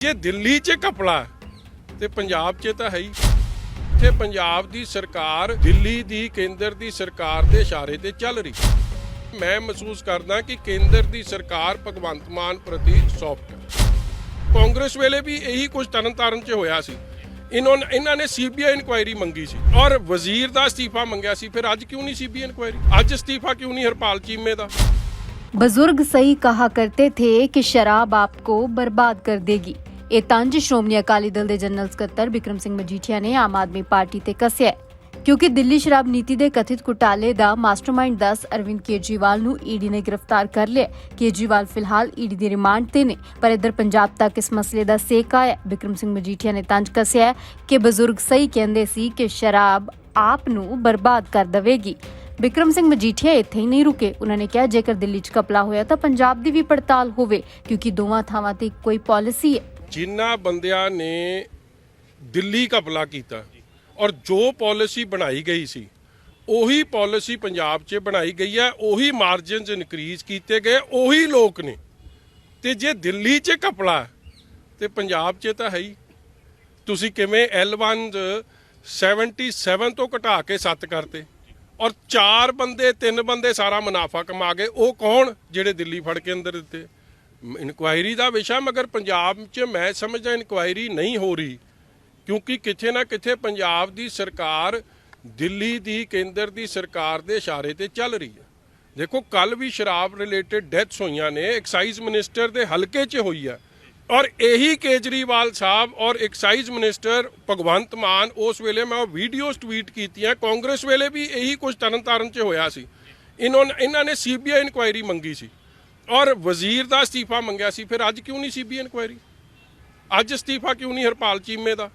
ਜੇ ਦਿੱਲੀ 'ਚ ਕਪੜਾ ਤੇ ਪੰਜਾਬ 'ਚ ਤਾਂ ਹੈ ਹੀ ਤੇ ਪੰਜਾਬ ਦੀ ਸਰਕਾਰ ਦਿੱਲੀ ਦੀ ਕੇਂਦਰ ਦੀ ਸਰਕਾਰ ਦੇ ਇਸ਼ਾਰੇ ਤੇ ਚੱਲ ਰਹੀ ਮੈਂ ਮਹਿਸੂਸ ਕਰਦਾ ਕਿ ਕੇਂਦਰ ਦੀ ਸਰਕਾਰ ਭਗਵੰਤ ਮਾਨ ਪ੍ਰਤੀ ਸੌਫਟ ਹੈ ਕਾਂਗਰਸ ਵੇਲੇ ਵੀ ਇਹੀ ਕੁਝ ਤਰਨਤਾਰਨ 'ਚ ਹੋਇਆ ਸੀ ਇਹਨਾਂ ਨੇ ਇਹਨਾਂ ਨੇ ਸੀਬੀਆਈ ਇਨਕੁਆਇਰੀ ਮੰਗੀ ਸੀ ਔਰ ਵਜ਼ੀਰ ਦਾ ਅਸਤੀਫਾ ਮੰਗਿਆ ਸੀ ਫਿਰ ਅੱਜ ਕਿਉਂ ਨਹੀਂ ਸੀਬੀਆਈ ਇਨਕੁਆਇਰੀ ਅੱਜ ਅਸਤੀਫਾ ਕਿਉਂ ਨਹੀਂ ਹਰਪਾਲ ਚੀਮੇ ਦਾ बुजुर्ग सही कहा करते थे कि शराब आपको बर्बाद कर देगी ਇਹ ਤੰਜ ਸ਼੍ਰੋਮਣੀ ਅਕਾਲੀ ਦਲ ਦੇ ਜਨਰਲ ਸਕੱਤਰ ਬਿਕਰਮ ਸਿੰਘ ਮਜੀਠੀਆ ਨੇ ਆਮ ਆਦਮੀ ਪਾਰਟੀ ਤੇ ਕਸਿਆ ਕਿਉਂਕਿ ਦਿੱਲੀ ਸ਼ਰਾਬ ਨੀਤੀ ਦੇ ਕਥਿਤ ਘੁਟਾਲੇ ਦਾ ਮਾਸਟਰਮਾਈਂਡ ਦੱਸ ਅਰਵਿੰਦ ਕੇਜਰੀਵਾਲ ਨੂੰ ਈਡੀ ਨੇ ਗ੍ਰਿਫਤਾਰ ਕਰ ਲਿਆ ਕੇਜਰੀਵਾਲ ਫਿਲਹਾਲ ਈਡੀ ਦੀ ਰਿਮਾਂਡ ਤੇ ਨੇ, ਪਰ ਇਧਰ ਪੰਜਾਬ ਤੱਕ ਇਸ ਮਸਲੇ ਦਾ ਸੇਕ ਆਇਆ ਹੈ। ਸਿੰਘ ਮਜੀਠੀਆ ਨੇ ਤੰਜ ਕਸਿਆ ਕਿ ਬਜ਼ੁਰਗ ਸਹੀ ਕਹਿੰਦੇ ਸੀ ਕਿ ਸ਼ਰਾਬ ਆਪ ਨੂੰ ਬਰਬਾਦ ਕਰ ਦੇਵੇਗੀ। ਬਿਕਰਮ ਸਿੰਘ ਮਜੀਠੀਆ ਇੱਥੇ ਹੀ ਨਹੀਂ ਰੁਕੇ। ਉਹਨਾਂ ਨੇ ਕਿਹਾ, ਜੇਕਰ ਦਿੱਲੀ 'ਚ ਕਪਲਾ ਹੋਇਆ ਤਾਂ ਪੰਜਾਬ ਦੀ ਵੀ ਪੜਤਾਲ ਹੋਵੇ, ਕਿਉਂਕਿ ਦੋਵਾਂ ਥਾਵਾਂ ਤੇ ਕੋਈ ਪਾਲਿਸੀ ਹੈ। ਜਿਨ੍ਹਾਂ ਬੰਦਿਆਂ ਨੇ ਦਿੱਲੀ ਘਪਲਾ ਕੀਤਾ ਔਰ ਜੋ ਪਾਲਿਸੀ ਬਣਾਈ ਗਈ ਸੀ, ਉਹੀ ਪਾਲਿਸੀ ਪੰਜਾਬ 'ਚ ਬਣਾਈ ਗਈ ਹੈ, ਉਹੀ ਮਾਰਜਨਸ ਇਨਕਰੀਜ਼ ਕੀਤੇ ਗਏ, ਉਹੀ ਲੋਕ ਨੇ। ਤੇ ਜੇ ਦਿੱਲੀ 'ਚ ਘਪਲਾ ਤੇ ਪੰਜਾਬ 'ਚ ਤਾਂ ਹੈ ਹੀ। ਤੁਸੀਂ ਕਿਵੇਂ L1 77 ਤੋਂ ਘਟਾ ਕੇ 7 ਕਰਤੇ ਔਰ ਚਾਰ ਬੰਦੇ, ਤਿੰਨ ਬੰਦੇ ਸਾਰਾ ਮੁਨਾਫਾ ਕਮਾ ਗਏ, ਉਹ ਕੌਣ? ਜਿਹੜੇ ਦਿੱਲੀ ਫੜ ਕੇ ਅੰਦਰ ਦਿੱਤੇ। ਇਨਕੁਆਇਰੀ ਦਾ ਵਿਸ਼ਾ, ਮਗਰ ਪੰਜਾਬ 'ਚ ਮੈਂ ਸਮਝਦਾ ਇਨਕੁਆਇਰੀ ਨਹੀਂ ਹੋ ਰਹੀ, ਕਿਉਂਕਿ ਕਿਥੇ ਨਾ ਕਿਥੇ ਪੰਜਾਬ ਦੀ ਸਰਕਾਰ ਦਿੱਲੀ ਦੀ, ਕੇਂਦਰ ਦੀ ਸਰਕਾਰ ਦੇ ਇਸ਼ਾਰੇ ਤੇ ਚੱਲ ਰਹੀ ਹੈ। ਦੇਖੋ ਕੱਲ ਵੀ ਸ਼ਰਾਬ ਰਿਲੇਟਡ ਡੈਥਸ ਹੋਈਆਂ ਨੇ ਐਕਸਾਈਜ਼ ਮਿਨਿਸਟਰ ਦੇ ਹਲਕੇ 'ਚ ਹੋਈ ਹੈ। ਔਰ ਇਹੀ ਕੇਜਰੀਵਾਲ ਸਾਹਿਬ ਔਰ ਐਕਸਾਈਜ਼ ਮਿਨਿਸਟਰ ਭਗਵੰਤ ਮਾਨ ਉਸ ਵੇਲੇ ਮੈਂ ਉਹ ਵੀਡੀਓਜ਼ ਟਵੀਟ ਕੀਤੀਆਂ, ਕਾਂਗਰਸ ਵੇਲੇ ਵੀ ਇਹੀ ਕੁਝ ਤਰਨਤਾਰਨ 'ਚ ਹੋਇਆ ਸੀ। ਇਹਨਾਂ ਨੇ ਇਹਨਾਂ ਨੇ ਸੀਬੀਆਈ ਇਨਕੁਆਇਰੀ ਮੰਗੀ ਸੀ। ਔਰ ਵਜ਼ੀਰ ਦਾ ਅਸਤੀਫਾ ਮੰਗਿਆ ਸੀ, ਫਿਰ ਅੱਜ ਕਿਉਂ ਨਹੀਂ ਸੀਬੀਆਈ ਇਨਕੁਆਇਰੀ ਅੱਜ ਅਸਤੀਫਾ ਕਿਉਂ ਨਹੀਂ ਹਰਪਾਲ ਚੀਮੇ ਦਾ?